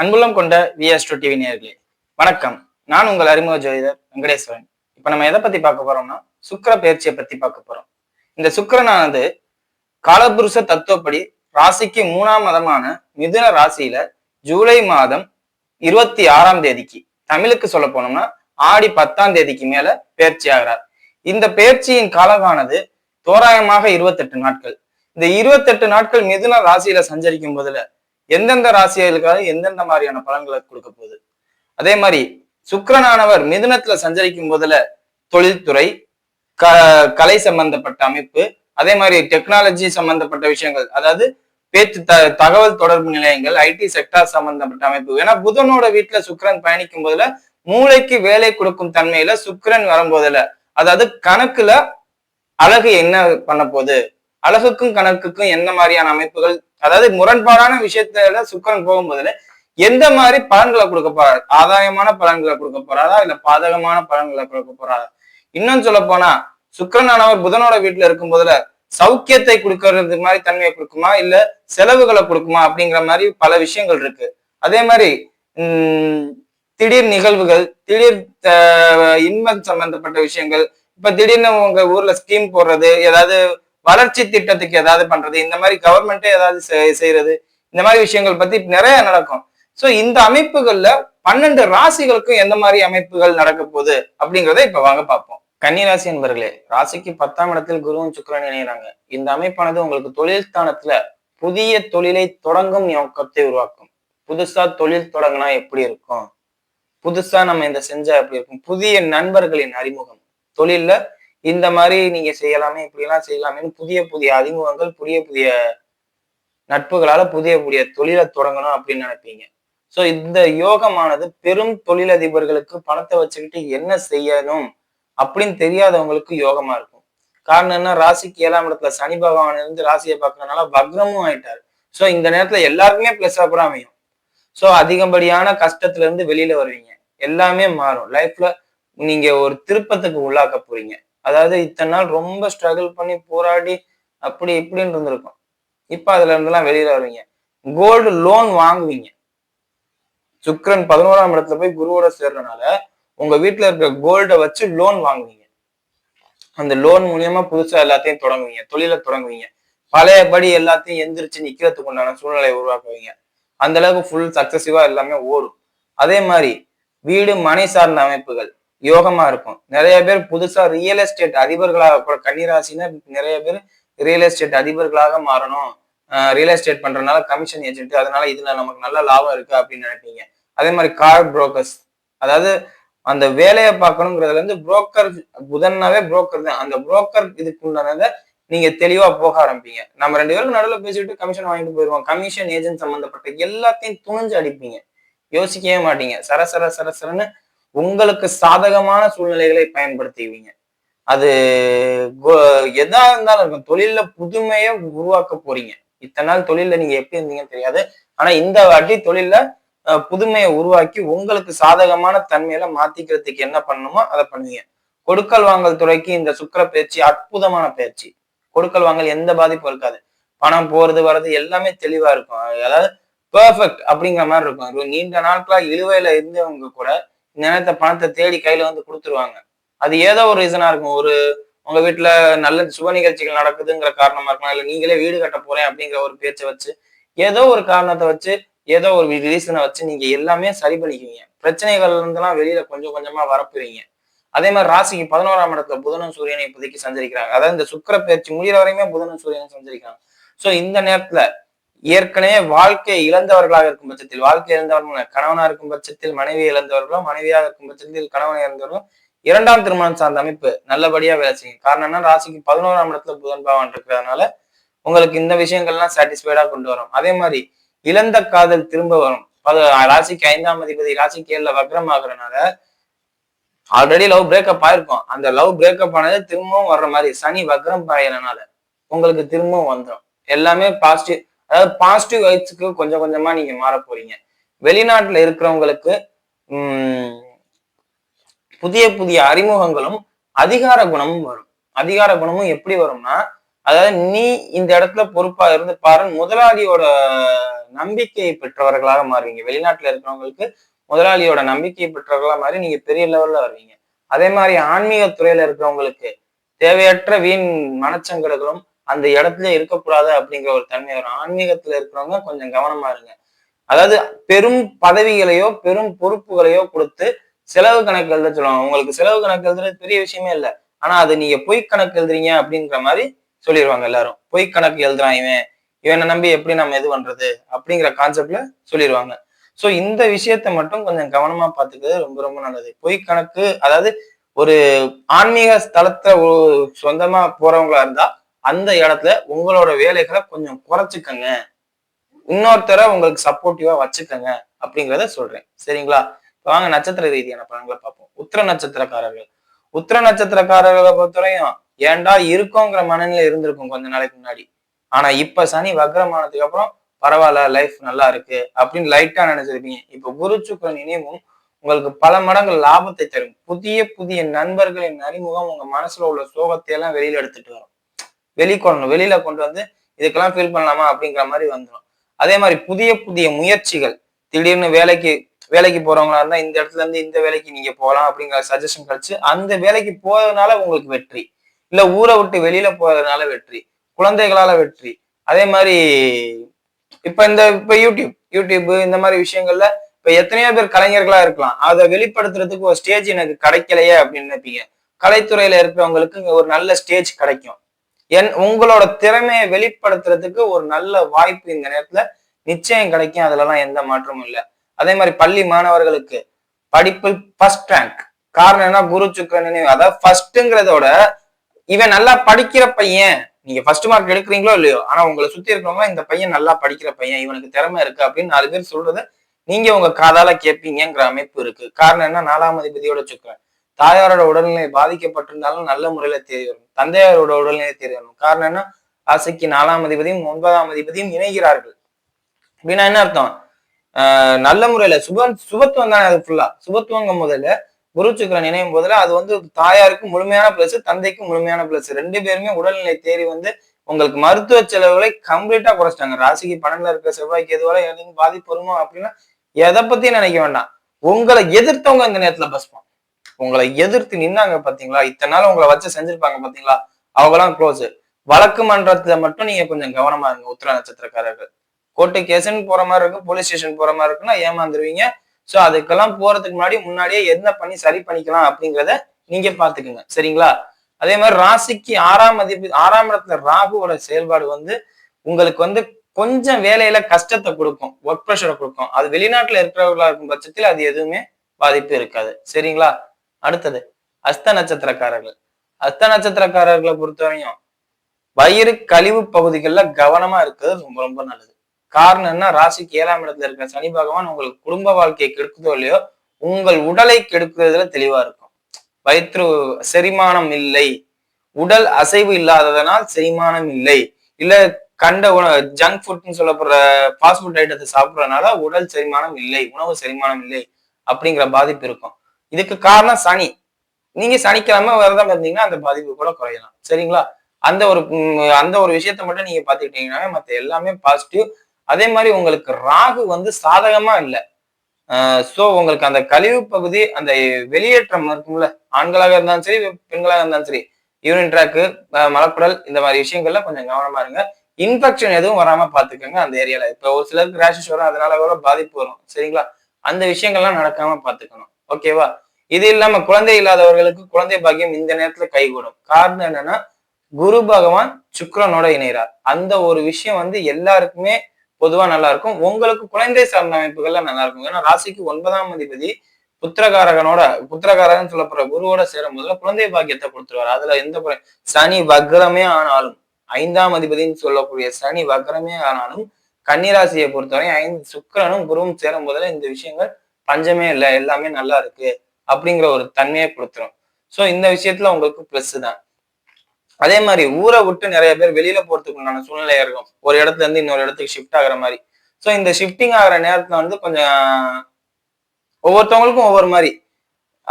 அன்புள்ளம் கொண்ட vs to TV நேர்களே வணக்கம். நான் உங்கள் அறிமுக ஜோதிடர் வெங்கடேஸ்வரன். இப்ப நம்ம எதை பத்தி பார்க்க போறோம்னா சுக்கர பயிற்சியை பத்தி பார்க்க போறோம். இந்த சுக்கிரனானது காலபுருஷ தத்துவப்படி ராசிக்கு மூணாம் மதமான மிதுன ராசியில ஜூலை மாதம் இருபத்தி ஆறாம் தேதிக்கு தமிழுக்கு சொல்ல போனோம்னா ஆடி பத்தாம் தேதிக்கு மேல பயிற்சி ஆகிறார். இந்த பயிற்சியின் காலமானது தோராயமாக இருபத்தெட்டு நாட்கள். இந்த இருபத்தெட்டு நாட்கள் மிதுன ராசியில சஞ்சரிக்கும் போதுல எந்தெந்த ராசிகளுக்காக எந்தெந்த மாதிரியான பலன்களை கொடுக்க போகுது? அதே மாதிரி சுக்கிரனானவர் மிதுனத்துல சஞ்சரிக்கும் போதுல தொழில்துறை க கலை சம்பந்தப்பட்ட அமைப்பு அதே மாதிரி டெக்னாலஜி சம்பந்தப்பட்ட விஷயங்கள் அதாவது பேச்சு த தகவல் தொடர்பு நிலையங்கள் ஐடி செக்டார் சம்பந்தப்பட்ட அமைப்பு. ஏன்னா புதனோட வீட்டுல சுக்கிரன் பயணிக்கும் போதுல மூளைக்கு வேலை கொடுக்கும் தன்மையில சுக்கரன் வரும்போதுல அதாவது கணக்குல அழகு என்ன பண்ண போகுது? அழகுக்கும் கணக்குக்கும் என்ன மாதிரியான அமைப்புகள் அதாவது முரண்பாடான விஷயத்துல சுக்கரன் போகும்போதுல எந்த மாதிரி பலன்களை கொடுக்க போறாரு? ஆதாயமான பலன்களை கொடுக்க போறாரா? இல்ல பாதகமான பலன்களை கொடுக்க போறாரா? இன்னும் சொல்ல போனா சுக்கரனானவர் புதனோட வீட்டுல இருக்கும் போதுல சௌக்கியத்தை கொடுக்கறது மாதிரி தன்மையை கொடுக்குமா? இல்ல செலவுகளை கொடுக்குமா? அப்படிங்கிற மாதிரி பல விஷயங்கள் இருக்கு. அதே மாதிரி உம் திடீர் நிகழ்வுகள் திடீர் இன்பம் சம்பந்தப்பட்ட விஷயங்கள் இப்ப திடீர்னு உங்க ஊர்ல ஸ்கீம் போடுறது ஏதாவது வளர்ச்சி திட்டத்துக்கு ஏதாவது பண்றது இந்த மாதிரி கவர்மெண்ட்டே ஏதாவது செய்யறது இந்த மாதிரி விஷயங்கள் பத்தி நிறைய நடக்கும். சோ இந்த அமைப்புகள்ல பன்னெண்டு ராசிகளுக்கும் எந்த மாதிரி அமைப்புகள் நடக்க போகுது அப்படிங்கிறத இப்ப வாங்க பார்ப்போம். கன்னிராசி என்பர்களே ராசிக்கு பத்தாம் இடத்தில் குருவும் சுக்கரன் இணைகிறாங்க இந்த அமைப்பானது உங்களுக்கு தொழில் ஸ்தானத்துல புதிய தொழிலை தொடங்கும் நோக்கத்தை உருவாக்கும். புதுசா தொழில் தொடங்கினா எப்படி இருக்கும்? புதுசா நம்ம இந்த செஞ்சா எப்படி இருக்கும்? புதிய நண்பர்களின் அறிமுகம். தொழில்ல இந்த மாதிரி நீங்க செய்யலாமே இப்படி எல்லாம் செய்யலாமேன்னு புதிய புதிய அறிமுகங்கள் புதிய புதிய நட்புகளால புதிய புதிய தொழிலை தொடங்கணும் அப்படின்னு நினைப்பீங்க. சோ இந்த யோகமானது பெரும் தொழிலதிபர்களுக்கு பணத்தை வச்சுக்கிட்டு என்ன செய்யணும் அப்படின்னு தெரியாதவங்களுக்கு யோகமா இருக்கும். காரணம் என்ன? ராசிக்கு ஏழாம் இடத்துல சனி பகவான் இருந்து ராசியை பார்க்கறதுனால வக்ரமும் ஆயிட்டாரு. சோ இந்த நேரத்துல எல்லாருக்குமே பிளஸ் அப்புறம் அமையும். சோ அதிகப்படியான கஷ்டத்துல இருந்து வெளியில வருவீங்க. எல்லாமே மாறும். லைஃப்ல நீங்க ஒரு திருப்பத்துக்கு உள்ளாக்க போறீங்க. அதாவது இத்தனை நாள் ரொம்ப ஸ்ட்ரகிள் பண்ணி போராடி அப்படி இப்படின்னு இருந்திருக்கும். இப்போ அதுல இருந்தெல்லாம் வெளியில வருவீங்க. கோல்டு லோன் வாங்குவீங்க. சுக்கரன் பதினோராம் இடத்துல போய் குருவோட சேர்றதுனால உங்க வீட்டுல இருக்க கோல்டை வச்சு லோன் வாங்குவீங்க. அந்த லோன் மூலியமா புதுசா எல்லாத்தையும் தொடங்குவீங்க. தொழிலை தொடங்குவீங்க. பழையபடி எல்லாத்தையும் எந்திரிச்சு நிக்கிறதுக்கு உண்டான சூழ்நிலையை உருவாக்குவீங்க. அந்த அளவுக்கு ஃபுல் சக்சசிவா எல்லாமே ஓடும். அதே மாதிரி வீடு மனை சார்ந்த அமைப்புகள். யோகமா இருக்கும். நிறைய பேர் புதுசா ரியல் எஸ்டேட் அதிபர்களாக கூட நிறைய பேர் ரியல் எஸ்டேட் அதிபர்களாக மாறணும். ரியல் எஸ்டேட் பண்றதுனால கமிஷன் ஏஜென்ட் அதனால இதுல நமக்கு நல்ல லாபம் இருக்கு அப்படின்னு நினைப்பீங்க. அதே மாதிரி கார் புரோக்கர்ஸ் அதாவது அந்த வேலையை பார்க்கணுங்கிறதுல இருந்து புரோக்கர் புதன்னாவே புரோக்கர் தான். அந்த புரோக்கர் இதுக்கு உண்டானதை நீங்க தெளிவா போக ஆரம்பிப்பீங்க. நம்ம ரெண்டு பேரும் நடுவில் பேசிட்டு கமிஷன் வாங்கிட்டு போயிருவோம். கமிஷன் ஏஜென்ட் சம்பந்தப்பட்ட எல்லாத்தையும் துணிஞ்சு அடிப்பீங்க. யோசிக்கவே மாட்டீங்க. சர சர உங்களுக்கு சாதகமான சூழ்நிலைகளை பயன்படுத்திவிங்க அது கோ- எதா இருந்தாலும் இருக்கும். தொழில புதுமையை உருவாக்க போறீங்க. இத்தனை நாள் தொழில நீங்க எப்படி இருந்தீங்கன்னு தெரியாது. ஆனா இந்த வாட்டி தொழில புதுமையை உருவாக்கி உங்களுக்கு சாதகமான தன்மையில மாத்திக்கிறதுக்கு என்ன பண்ணணுமோ அதை பண்ணுவீங்க. கொடுக்கல் வாங்கல் துறைக்கு இந்த சுக்கர பயிற்சி அற்புதமான பயிற்சி. கொடுக்கல் வாங்கல் எந்த பாதிப்பும் இருக்காது. பணம் போறது வர்றது எல்லாமே தெளிவா இருக்கும். அதாவது பெர்ஃபெக்ட் அப்படிங்கிற மாதிரி இருக்கும். நீண்ட நாட்களா இழுவையில இருந்தவங்க கூட நினைத்த பணத்தை தேடி கையில வந்து கொடுத்துருவாங்க. அது ஏதோ ஒரு ரீசனா இருக்கும். ஒரு உங்க வீட்டுல நல்ல சுப நிகழ்ச்சிகள் நடக்குதுங்கிற காரணமா இருக்கலாம் இல்ல நீங்களே வீடு கட்ட போறேன் அப்படிங்கிற ஒரு பேச்சை வச்சு ஏதோ ஒரு காரணத்தை வச்சு ஏதோ ஒரு ரீசனை வச்சு நீங்க எல்லாமே சரி பண்ணிக்குவீங்க. பிரச்சனைகள் இருந்தெல்லாம் வெளியில கொஞ்சம் கொஞ்சமா வரப்புறீங்க அதே மாதிரி ராசிக்கு பதினோராம் இடத்துல புதனும் சூரியனை இப்போதைக்கு சஞ்சரிக்கிறாங்க. அதாவது இந்த சுக்கர பயிற்சி முடிகிற வரையுமே புதனும் சூரியனும் சஞ்சரிக்கிறாங்க. ஸோ இந்த நேரத்துல ஏற்கனவே வாழ்க்கை இழந்தவர்களாக இருக்கும் பட்சத்தில் வாழ்க்கை இழந்தவர்கள் கணவனா இருக்கும் பட்சத்தில் மனைவி இழந்தவர்களோ மனைவியாக இருக்கும் பட்சத்தில் கணவனை இழந்தவர்களோ இரண்டாம் திருமணம் சார்ந்த அமைப்பு நல்லபடியா வேலை செய்யும். காரணம் என்ன ராசிக்கு பதினோராம் இடத்துல புதன் பாவன் இருக்கிறதுனால உங்களுக்கு இந்த விஷயங்கள்லாம் சாட்டிஸ்ஃபைடா கொண்டு வரும். அதே மாதிரி இழந்த காதல் திரும்ப வரும். ராசிக்கு ஐந்தாம் அதிபதி ராசிக்கு ஏழுல வக்ரம் ஆகுறதுனால ஆல்ரெடி லவ் பிரேக்கப் ஆயிருக்கும். அந்த லவ் பிரேக்கப் ஆனது திரும்பவும் வர்ற மாதிரி சனி வக்ரம் பாயறனால உங்களுக்கு திரும்பவும் வந்துடும் எல்லாமே பாசிட்டிவ் அதாவது பாசிட்டிவ் வைட்ஸ்க்கு கொஞ்சம் கொஞ்சமா நீங்க மாற போறீங்க. வெளிநாட்டுல இருக்கிறவங்களுக்கு உம் புதிய புதிய அறிமுகங்களும் அதிகார குணமும் வரும். அதிகார குணமும் எப்படி வரும்னா அதாவது நீ இந்த இடத்துல பொறுப்பா இருந்து பாரு முதலாளியோட நம்பிக்கையை பெற்றவர்களாக மாறுவீங்க. வெளிநாட்டுல இருக்கிறவங்களுக்கு முதலாளியோட நம்பிக்கையை பெற்றவர்களா மாறி நீங்க பெரிய லெவல்ல வருவீங்க. அதே மாதிரி ஆன்மீக துறையில இருக்கிறவங்களுக்கு தேவையற்ற வீண் மனச்சங்கடங்களும் அந்த இடத்துல இருக்கக்கூடாது அப்படிங்கிற ஒரு தன்மை வரும். ஆன்மீகத்துல இருக்கிறவங்க கொஞ்சம் கவனமா இருங்க. அதாவது பெரும் பதவிகளையோ பெரும் பொறுப்புகளையோ கொடுத்து செலவு கணக்கு எழுத சொல்லுவாங்க. உங்களுக்கு செலவு கணக்கு எழுதுறது பெரிய விஷயமே இல்லை. ஆனா அது நீங்க பொய் கணக்கு எழுதுறீங்க அப்படிங்கிற மாதிரி சொல்லிடுவாங்க எல்லாரும். பொய் கணக்கு எழுதுறான் இவன். இவனை நம்பி எப்படி நம்ம இது பண்றது அப்படிங்கிற கான்செப்ட்ல சொல்லிடுவாங்க. ஸோ இந்த விஷயத்த மட்டும் கொஞ்சம் கவனமா பார்த்துக்கிறது ரொம்ப ரொம்ப நல்லது. பொய் கணக்கு அதாவது ஒரு ஆன்மீக ஸ்தலத்தை சொந்தமா போறவங்களா இருந்தா அந்த இடத்துல உங்களோட வேலைகளை கொஞ்சம் குறைச்சிக்கங்க. இன்னொருத்தரை உங்களுக்கு சப்போர்ட்டிவா வச்சுக்கங்க அப்படிங்கிறத சொல்றேன். சரிங்களா? வாங்க நட்சத்திர ரீதியான பலன்களை பார்ப்போம். உத்திர நட்சத்திரக்காரர்கள். உத்திர நட்சத்திரக்காரர்களை பொறுத்தவரையும் ஏன்டா இருக்கோங்கிற மனநிலை இருந்திருக்கும் கொஞ்ச நாளைக்கு முன்னாடி. ஆனா இப்ப சனி வக்ரமானதுக்கு அப்புறம் பரவாயில்ல லைஃப் நல்லா இருக்கு அப்படின்னு லைட்டா நினைச்சிருப்பீங்க. இப்ப குரு சுக்கரன் இனியும் உங்களுக்கு பல மடங்கு லாபத்தை தரும். புதிய புதிய நண்பர்களின் அறிமுகம் உங்க மனசுல உள்ள சோகத்தை எல்லாம் வெளியில எடுத்துட்டு வரும். வெளிக்கொள்ளணும் வெளியில கொண்டு வந்து இதுக்கெல்லாம் ஃபீல் பண்ணலாமா அப்படிங்கிற மாதிரி வந்துடும் அதே மாதிரி புதிய புதிய முயற்சிகள். திடீர்னு வேலைக்கு வேலைக்கு போறவங்களா இருந்தா இந்த இடத்துல இருந்து இந்த வேலைக்கு நீங்க போகலாம் அப்படிங்கிற சஜஷன் கழிச்சு அந்த வேலைக்கு போறதுனால உங்களுக்கு வெற்றி. இல்ல ஊரை விட்டு வெளியில போறதுனால வெற்றி. குழந்தைகளால வெற்றி. அதே மாதிரி இப்ப இந்த இப்ப யூடியூப் யூடியூப் இந்த மாதிரி விஷயங்கள்ல இப்ப எத்தனையோ பேர் கலைஞர்களா இருக்கலாம். அதை வெளிப்படுத்துறதுக்கு ஒரு ஸ்டேஜ் எனக்கு கிடைக்கலையே அப்படின்னு நினைப்பீங்க. கலைத்துறையில இருக்கிறவங்களுக்கு ஒரு நல்ல ஸ்டேஜ் கிடைக்கும். என் உங்களோட திறமையை வெளிப்படுத்துறதுக்கு ஒரு நல்ல வாய்ப்பு இந்த நேரத்துல நிச்சயம் கிடைக்கும். அதுலலாம் எந்த மாற்றமும் இல்லை. அதே மாதிரி பள்ளி மாணவர்களுக்கு படிப்பில் ஃபர்ஸ்ட் ரேங்க் காரணம் என்ன குரு சுக்கர நினைவு. அதாவது ஃபர்ஸ்ட்ங்கிறதோட இவன் நல்லா படிக்கிற பையன் நீங்க ஃபர்ஸ்ட் மார்க் எடுக்கிறீங்களோ இல்லையோ ஆனா உங்களை சுத்தி இருக்கிறவங்க இந்த பையன் நல்லா படிக்கிற பையன் இவனுக்கு திறமை இருக்கு அப்படின்னு நாலு பேர் சொல்றத நீங்க உங்க காதால கேட்பீங்கிற அமைப்பு இருக்கு. காரணம் என்ன? நாலாம் அதிபதியோட சுக்கரன். தாயாரோட உடல்நிலை பாதிக்கப்பட்டிருந்தாலும் நல்ல முறையில தெரிய வரும். தந்தையாரோட உடல்நிலை தெரிய வரும். காரணம் என்ன? ராசிக்கு நாலாம் அதிபதியும் ஒன்பதாம் அதிபதியும் இணைகிறார்கள். அப்படின்னா என்ன அர்த்தம்? ஆஹ் நல்ல முறையில சுப சுபத்துவம் தானே அது ஃபுல்லா சுபத்துவங்கும் முதல்ல குரு சுக்கிரன் இணையும் போதுல அது வந்து தாயாருக்கு முழுமையான பிளஸ் தந்தைக்கு முழுமையான பிளஸ் ரெண்டு பேருமே உடல்நிலை தேறி வந்து உங்களுக்கு மருத்துவ செலவுகளை கம்ப்ளீட்டா குறைச்சிட்டாங்க. ராசிக்கு பன்னெண்டுல இருக்க செவ்வாய்க்கு எதுவரை எதுவும் பாதிப்பு வருமோ அப்படின்னா எதை பத்தியும் நினைக்க வேண்டாம். உங்களை எதிர்த்தவங்க இந்த நேரத்துல பஸ்பான் உங்களை எதிர்த்து நின்னாங்க பாத்தீங்களா? இத்தனை நாள் உங்களை வச்சு செஞ்சிருப்பாங்க பாத்தீங்களா? அவங்களாம் க்ளோஸ் வழக்கு மன்றத்துல மட்டும் நீங்க கொஞ்சம் கவனமா இருங்க உத்திர நட்சத்திரக்காரர்கள். கோர்ட்டு கேஸுன்னு போற மாதிரி இருக்கும் போலீஸ் ஸ்டேஷன் போற மாதிரி இருக்குன்னா ஏமாந்துருவீங்க. சோ அதுக்கெல்லாம் போறதுக்கு முன்னாடி முன்னாடியே என்ன பண்ணி சரி பண்ணிக்கலாம் அப்படிங்கிறத நீங்க பாத்துக்குங்க. சரிங்களா? அதே மாதிரி ராசிக்கு ஆறாம் அதிபதி ஆறாம் இடத்துல ராகுவோட செயல்பாடு வந்து உங்களுக்கு வந்து கொஞ்சம் வேலையில கஷ்டத்தை கொடுக்கும் ஒர்க் ப்ரெஷரை கொடுக்கும். அது வெளிநாட்டுல இருக்கிறவர்களா இருக்கும் பட்சத்தில் அது எதுவுமே பாதிப்பு இருக்காது. சரிங்களா? அடுத்தது அஸ்த நட்சத்திரக்காரர்கள். அஸ்த நட்சத்திரக்காரர்களை பொறுத்தவரையும் வயிறு கழிவு பகுதிகளில் கவனமா இருக்கிறது ரொம்ப ரொம்ப நல்லது. காரணம் என்ன? ராசிக்கு ஏழாம் இடத்துல இருக்கிற சனி பகவான் உங்களுக்கு குடும்ப வாழ்க்கையை கெடுக்குதோ இல்லையோ உங்கள் உடலை கெடுக்கிறதுல தெளிவா இருக்கும். வயிற்று செரிமானம் இல்லை. உடல் அசைவு இல்லாததனால் செரிமானம் இல்லை. இல்ல கண்ட உணவு ஜங்க் ஃபுட்னு சொல்லப்படுற ஃபாஸ்ட் ஃபுட் ஐட்டத்தை சாப்பிட்றதுனால உடல் செரிமானம் இல்லை உணவு செரிமானம் இல்லை அப்படிங்கிற பாதிப்பு இருக்கும். இதுக்கு காரணம் சனி. நீங்க சனிக்கிழமை விரதம் இருந்தீங்கன்னா அந்த பாதிப்பு கூட குறையலாம். சரிங்களா? அந்த ஒரு அந்த ஒரு விஷயத்த மட்டும் நீங்க பாத்துக்கிட்டீங்கன்னா மத்த எல்லாமே பாசிட்டிவ் அதே மாதிரி உங்களுக்கு ராகு வந்து சாதகமா இல்லை. ஸோ உங்களுக்கு அந்த கழிவு பகுதி அந்த வெளியேற்றம் இருக்கும்ல. ஆண்களாக இருந்தாலும் சரி பெண்களாக இருந்தாலும் சரி. யூரின் ட்ராக்கு மலக்குடல் இந்த மாதிரி விஷயங்கள்ல கொஞ்சம் கவனமா இருங்க. இன்ஃபெக்ஷன் எதுவும் வராம பாத்துக்கோங்க அந்த ஏரியால இப்ப ஒரு சிலருக்கு ரேஷஸ் வரும் அதனால கூட பாதிப்பு வரும். சரிங்களா? அந்த விஷயங்கள்லாம் நடக்காம பாத்துக்கணும். ஓகேவா இது இல்லாம குழந்தை இல்லாதவர்களுக்கு குழந்தை பாக்கியம் இந்த நேரத்துல கைகூடும். காரணம் என்னன்னா குரு பகவான் சுக்கரனோட இணைகிறார் அந்த ஒரு விஷயம் வந்து எல்லாருக்குமே பொதுவா நல்லா இருக்கும் உங்களுக்கு குழந்தை சார்ந்த அமைப்புகள்ல நல்லா இருக்கும் ஏன்னா ராசிக்கு ஒன்பதாம் அதிபதி புத்திரகாரகனோட புத்திரகாரகன் சொல்லப்படுற குருவோட சேரும் போதுல குழந்தை பாக்கியத்தை கொடுத்துருவாரு. அதுல எந்த சனி வக்ரமே ஆனாலும் ஐந்தாம் அதிபதினு சொல்லக்கூடிய சனி வக்ரமே ஆனாலும் கன்னிராசியை பொறுத்தவரை ஐந்து சுக்கிரனும் குருவும் சேரும் போதுல இந்த விஷயங்கள் பஞ்சமே இல்லை எல்லாமே நல்லா இருக்கு அப்படிங்கிற ஒரு தன்மையை கொடுத்துரும். ஸோ இந்த விஷயத்துல உங்களுக்கு ப்ளஸ் தான். அதே மாதிரி ஊரை விட்டு நிறைய பேர் வெளியில போறதுக்கு உண்டான சூழ்நிலை இருக்கும். ஒரு இடத்துல இருந்து இன்னொரு இடத்துக்கு ஷிஃப்ட் ஆகுற மாதிரி. ஸோ இந்த ஷிஃப்டிங் ஆகிற நேரத்துல வந்து கொஞ்சம் ஒவ்வொருத்தவங்களுக்கும் ஒவ்வொரு மாதிரி.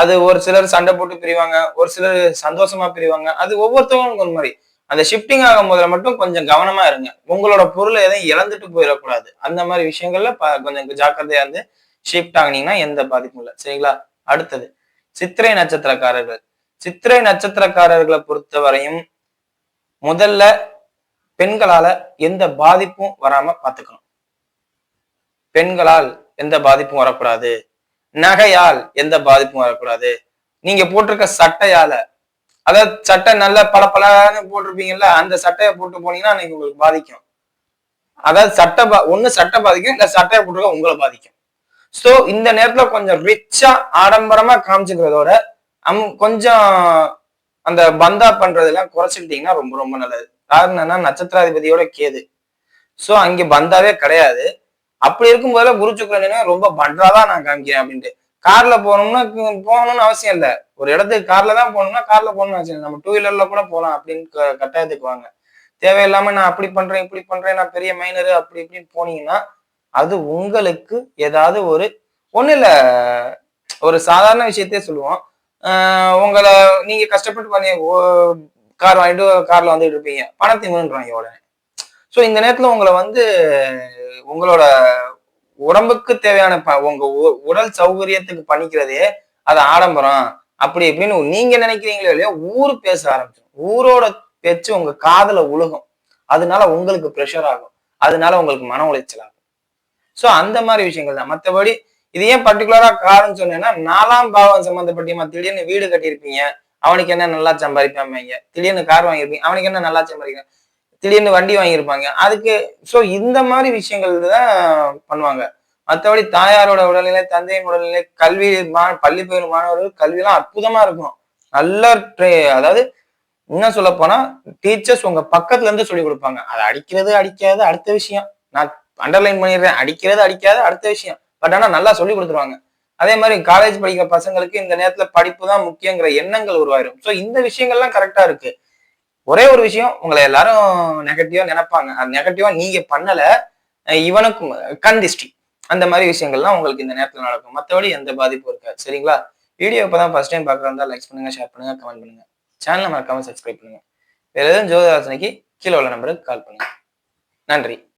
அது ஒரு சிலர் சண்டை போட்டு பிரிவாங்க ஒரு சிலர் சந்தோஷமா பிரிவாங்க அது ஒவ்வொருத்தவங்களுக்கும் ஒரு மாதிரி. அந்த ஷிஃப்டிங் ஆகும் போதுல மட்டும் கொஞ்சம் கவனமா இருங்க. உங்களோட பொருளை எதையும் இழந்துட்டு போயிடக்கூடாது. அந்த மாதிரி விஷயங்கள்ல கொஞ்சம் ஜாக்கிரதையா இருந்து ஷிஃப்ட் ஆகினீங்கன்னா எந்த பாதிப்பும் இல்லை. சரிங்களா? அடுத்தது சித்திரை நட்சத்திரக்காரர்கள். சித்திரை நட்சத்திரக்காரர்களை பொறுத்தவரையும் முதல்ல பெண்களால எந்த பாதிப்பும் வராம பாத்துக்கணும். பெண்களால் எந்த பாதிப்பும் வரக்கூடாது. நகையால் எந்த பாதிப்பும் வரக்கூடாது. நீங்க போட்டிருக்க சட்டையால அதாவது சட்டை நல்ல பளபளன்னு போட்டிருப்பீங்கல்ல அந்த சட்டையை போட்டு போனீங்கன்னா அன்னைக்கு உங்களுக்கு பாதிக்கும். அதாவது சட்டை பா ஒண்ணு சட்டை பாதிக்கும் இல்ல சட்டையை போட்டிருக்க உங்களை பாதிக்கும். ஸோ இந்த நேரத்துல கொஞ்சம் ரிச்சா ஆடம்பரமா காமிச்சுக்கிறதோட அம் கொஞ்சம் அந்த பந்தா பண்றதெல்லாம் குறைச்சிக்கிட்டீங்கன்னா ரொம்ப ரொம்ப நல்லது. காரணம் என்னன்னா நட்சத்திராதிபதியோட கேது. சோ அங்கே பந்தாவே கிடையாது. அப்படி இருக்கும்போதுல குரு சுக்கரன் ரொம்ப பண்றாதான் நான் காமிக்கிறேன் அப்படின்ட்டு. கார்ல போகணும்னா போகணும்னு அவசியம் இல்ல. ஒரு இடத்துக்கு கார்ல தான் போகணும்னா கார்ல போகணும்னு அவசியம் இல்லை. நம்ம டூ வீலர்ல கூட போகலாம் அப்படின்னு கட்டாயத்துக்கு வாங்க. தேவையில்லாம நான் அப்படி பண்றேன் இப்படி பண்றேன் நான் பெரிய மைனரு அப்படி இப்படின்னு போனீங்கன்னா அது உங்களுக்கு ஏதாவது ஒரு ஒன்றும் இல்லை ஒரு சாதாரண விஷயத்தையே சொல்லுவோம். உங்களை நீங்கள் கஷ்டப்பட்டு பண்ணி கார் வாங்கிட்டு காரில் வந்துட்டு இருப்பீங்க பணத்தை முன்னுறாங்க உடனே. ஸோ இந்த நேரத்தில் உங்களை வந்து உங்களோட உடம்புக்கு தேவையான ப- உங்க உ- உடல் சௌகரியத்துக்கு பண்ணிக்கிறதே அது ஆடம்பரம். அப்படி இப்படின்னு நீங்க நினைக்கிறீங்களோ இல்லையோ ஊர் பேச ஆரம்பிச்சிடும் ஊரோட பேச்சு உங்க காதில் உழுகும். அதனால உங்களுக்கு ப்ரெஷர் ஆகும். அதனால உங்களுக்கு மன உளைச்சல் ஆகும். ஸோ அந்த மாதிரி விஷயங்கள் தான். மற்றபடி இது ஏன் பர்டிகுலராக காரணம் சொன்னேன்னா நாலாம் பாவம் சம்பந்தப்பட்டியமா திடீர்னு வீடு கட்டியிருப்பீங்க. அவனுக்கு என்ன நல்லா சம்பாதிப்பாங்க? திடீர்னு கார் வாங்கியிருப்பீங்க. அவனுக்கு என்ன நல்லா சம்பாதிக்க திடீர்னு வண்டி வாங்கியிருப்பாங்க. அதுக்கு ஸோ இந்த மாதிரி விஷயங்கள் தான் பண்ணுவாங்க. மற்றபடி தாயாரோட உடல்நிலை தந்தையின் உடல்நிலை கல்வி மா பள்ளி பயிலும் மாணவர்கள் கல்வியெல்லாம் அற்புதமா இருக்கும். நல்ல ட்ரே- அதாவது என்ன சொல்ல போனா டீச்சர்ஸ் உங்க பக்கத்துல இருந்து சொல்லி கொடுப்பாங்க. அதை அடிக்கிறது அடிக்காது அடுத்த விஷயம். நான் அண்டர்லைன் பண்ணிடுறேன். அடிக்கிறது அடிக்காது அடுத்த விஷயம். பட் ஆனால் நல்லா சொல்லி கொடுத்துருவாங்க. அதே மாதிரி காலேஜ் படிக்கிற பசங்களுக்கு இந்த நேரத்தில் படிப்பு தான் முக்கியங்கிற எண்ணங்கள் உருவாயிரும். ஸோ இந்த விஷயங்கள்லாம் கரெக்டாக இருக்கு. ஒரே ஒரு விஷயம் உங்களை எல்லாரும் நெகட்டிவா நினைப்பாங்க. அது நெகட்டிவா நீங்க பண்ணல இவனுக்கும் கண் திஷ்டி. அந்த மாதிரி விஷயங்கள்லாம் உங்களுக்கு இந்த நேரத்தில் நடக்கும். மற்றபடி எந்த பாதிப்பும் இருக்காது. சரிங்களா? வீடியோ இப்போ தான் ஃபர்ஸ்ட் டைம் பார்க்குறதா லைக் பண்ணுங்க ஷேர் பண்ணுங்க கமெண்ட் பண்ணுங்க. சேனலை மறக்காம சப்ஸ்கிரைப் பண்ணுங்க. வேற எதுவும் ஜோதிராசனைக்கு கீழே உள்ள நம்பருக்கு கால் பண்ணுங்க. நன்றி.